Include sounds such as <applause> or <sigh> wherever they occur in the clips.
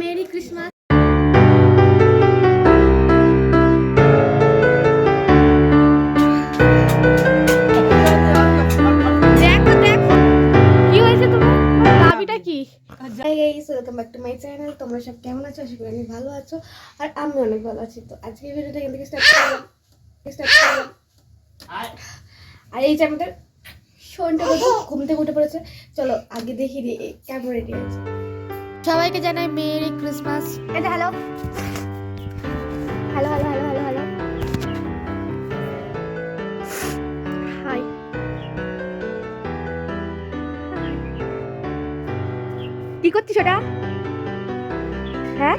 Merry Christmas দেখো কি হয়েছে তোমার? দাবিটা কি? Hi guys welcome back to my channel তোমরা সব কেমন আছো? আশা করি আমি ভালো আছো। আর আমি অনেক ভালো আছি। তো আজকে ভিডিওটা এখান থেকে স্টার্ট করলাম। স্টার্ট করলাম। আর এই যে আমাদের শোনটা কত ঘুম থেকে উঠে পড়েছে। চলো আগে দেখি কেমন রেডি আছে। সবাইকে জানাই মেরি ক্রিসমাস। এটা hello hello hello hello hello hello hi কি করছিস ওটা? হ্যাঁ?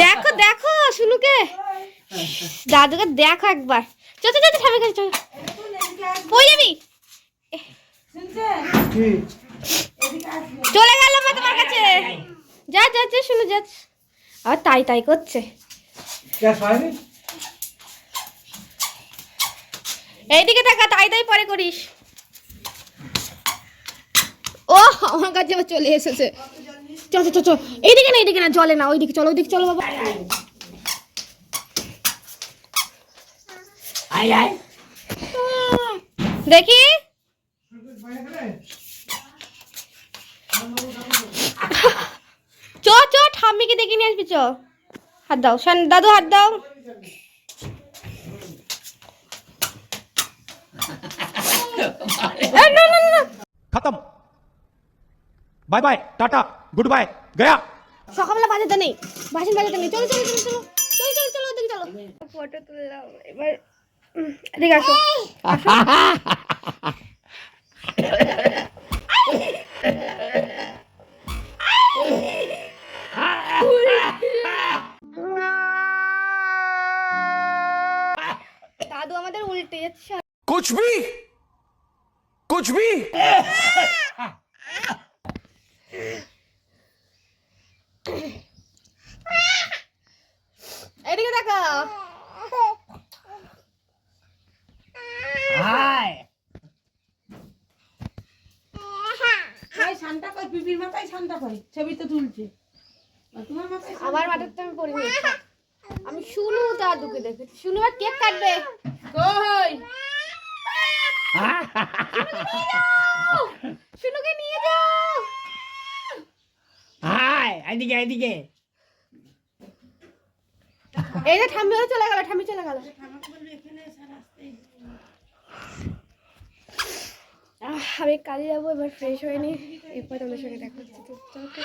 দেখো দেখো শুনুকে। দাদুকে দেখো একবার। চল চল চল ঠামি কাছে চল। কই যাবি চলে গেল মা তোমার কাছে। যা যা যা শুনু যা। আর তাই তাই করছে। এইদিকে থাকা তাই তাই পরে করিস। ও আমার কাছে আবার চলে এসেছে। চল চল চল চল। এইদিকে না এইদিকে না জলে না ওইদিকে চলো ওইদিকে চলো বাবা। দেখি। চ চ ঠাম্মিকে দেখে নিয়ে আসবি চ। হাত দাও শান দাদু হাত দাও। <laughs> এ, না না না, না खत्म bye bye tata goodbye गया সকালবেলা বাজাতে নেই বাসন বাজাতে নেই চলো চলো চলো চলো চলো চলো চলো ওদিকে চলো ফটো তুললাম এবার উম, এদিকে আসো দাদু আমাদের উল্টে যাচ্ছে कुछ भी कुछ भी <laughs> এদিকে দেখা। ভাই শান্তা কই পিপির মাথায় শান্তা কই ছবি তো তুলছে। তোমার মাথায় আমার তো আমি আমি শুনু দাদুকে দেখেছি শুনু আর কেক কাটবে? কই শুনুকে নিয়ে যাও हाय এদিকে। এই যে ঠাম্মিও চলে গেল, ঠাম্মি চলে গেল। আমি কাজে যাব, এবার ফ্রেশ হয়ে নি। এরপর তোমাদের সঙ্গে দেখা হচ্ছে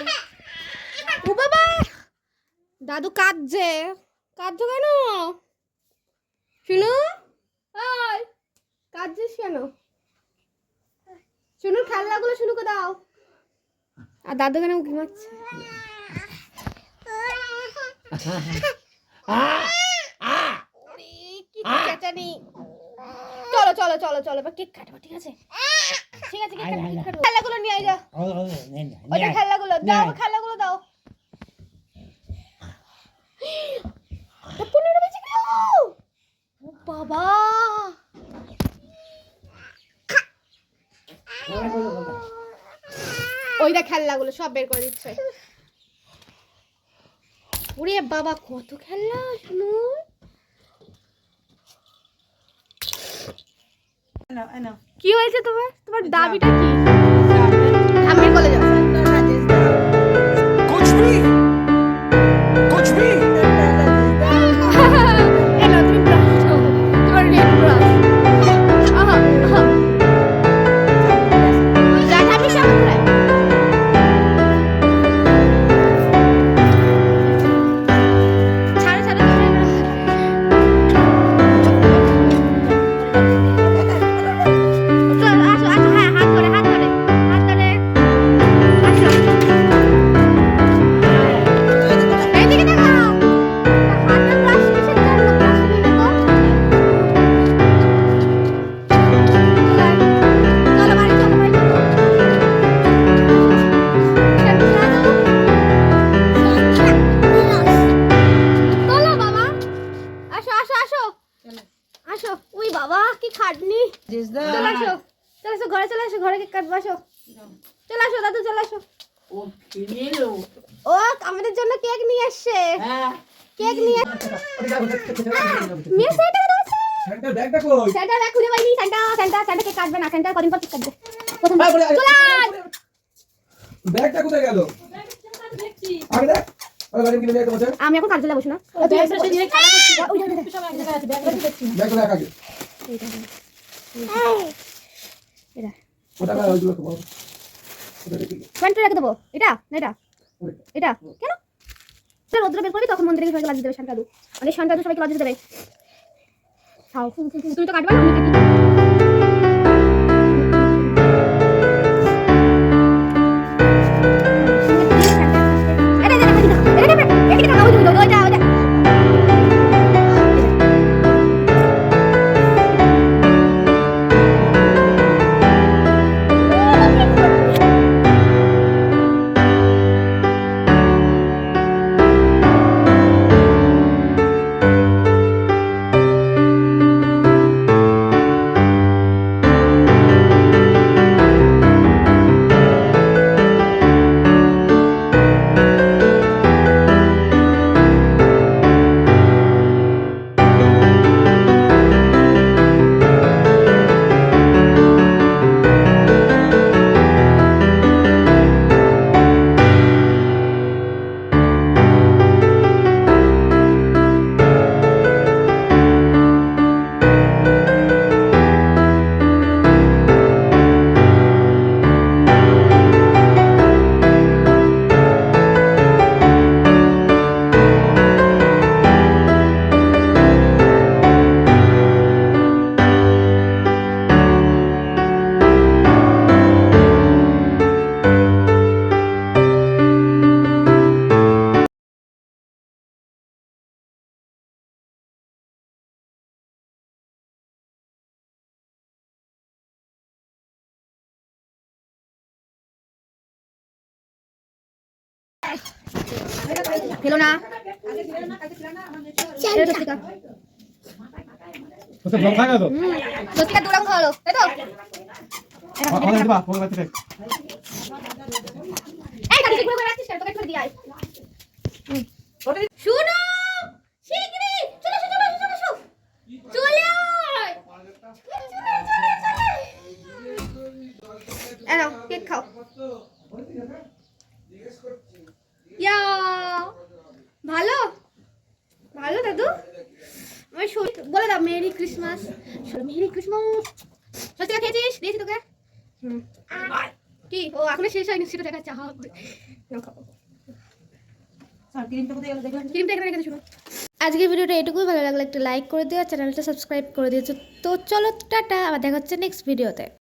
বাবা! দাদু কাঁদছে। কাঁদছো কেন? শুনু? আয় কাঁদছিস কেন? শুনুর খেলনাগুলো শুনুকে দাও। আর দাদু কেন ঘুমাচ্ছে? ওরে, কি চেঁচানি। চলো চলো চলো চলো এবার কেক কাটবো ঠিক আছে? ঠিক আছে কেক কাটবো, খেলাগুলো নিয়ে যাও ওই খেলাগুলো দাও খেলাগুলো দাও। পনেরো বেজে গেল। ও বাবা! ওই দেখ খেলনাগুলো সব বের করে দিচ্ছে। ওরে বাবা কত খেলনা শুনো? কি হয়েছে তোমার? তোমার দাবিটা কি? আমি বলে যাও কি খাটনি চলে আসো চলে আসো ঘরে চলে আসো ঘরে কেক কাটবো আসো চলে আসো দাদু চলে আসো ও আমাদের জন্য কেক নিয়ে এসছে হ্যাঁ। কেক নিয়ে মেয়ে সেটা আছে ব্যাগটা কই ব্যাগ কেক কাটবে না কদিন পর কেক কাটবে প্রথম। ব্যাগটা কোথায় গেল আগে দেখ আমি এখন কাজে যাব না রাখ আগে রেখে দেবো। এটা না এটা এটা। কেন? সে রোদ্র বের করবি তখন মন্দিরে গিয়ে সবাইকে লাঞ্চ দেবে শান্তাদু। মানে শান্তাদু সবাইকে লাঞ্চ দেবে। খাও তুমি তো কাটবা আমি আয়। না শুনো শিগগিরই চলে এসো, চলে এসো, চলে এসো। চলে আয়। চলে আয়, চলে আয়, চলে আয়। এই নাও, কেক খাও ইয়া ভালো ভালো দাদু আমি শরীর বলে দাও মেরি ক্রিসমাস মেরি ক্রিসমাস সত্যি খেয়েছিস? দিয়েছি তোকে। কি? ও এখনও শেষ হয়নি সেটা ক্রিমটা এখানে রেখে শুনো। আজকের ভিডিওটা এটুকুই ভালো লাগলে একটা লাইক করে দিও চ্যানেলটা সাবস্ক্রাইব করে দিয়েছ। তো চলো টাটা আবার দেখা হচ্ছে নেক্সট ভিডিওতে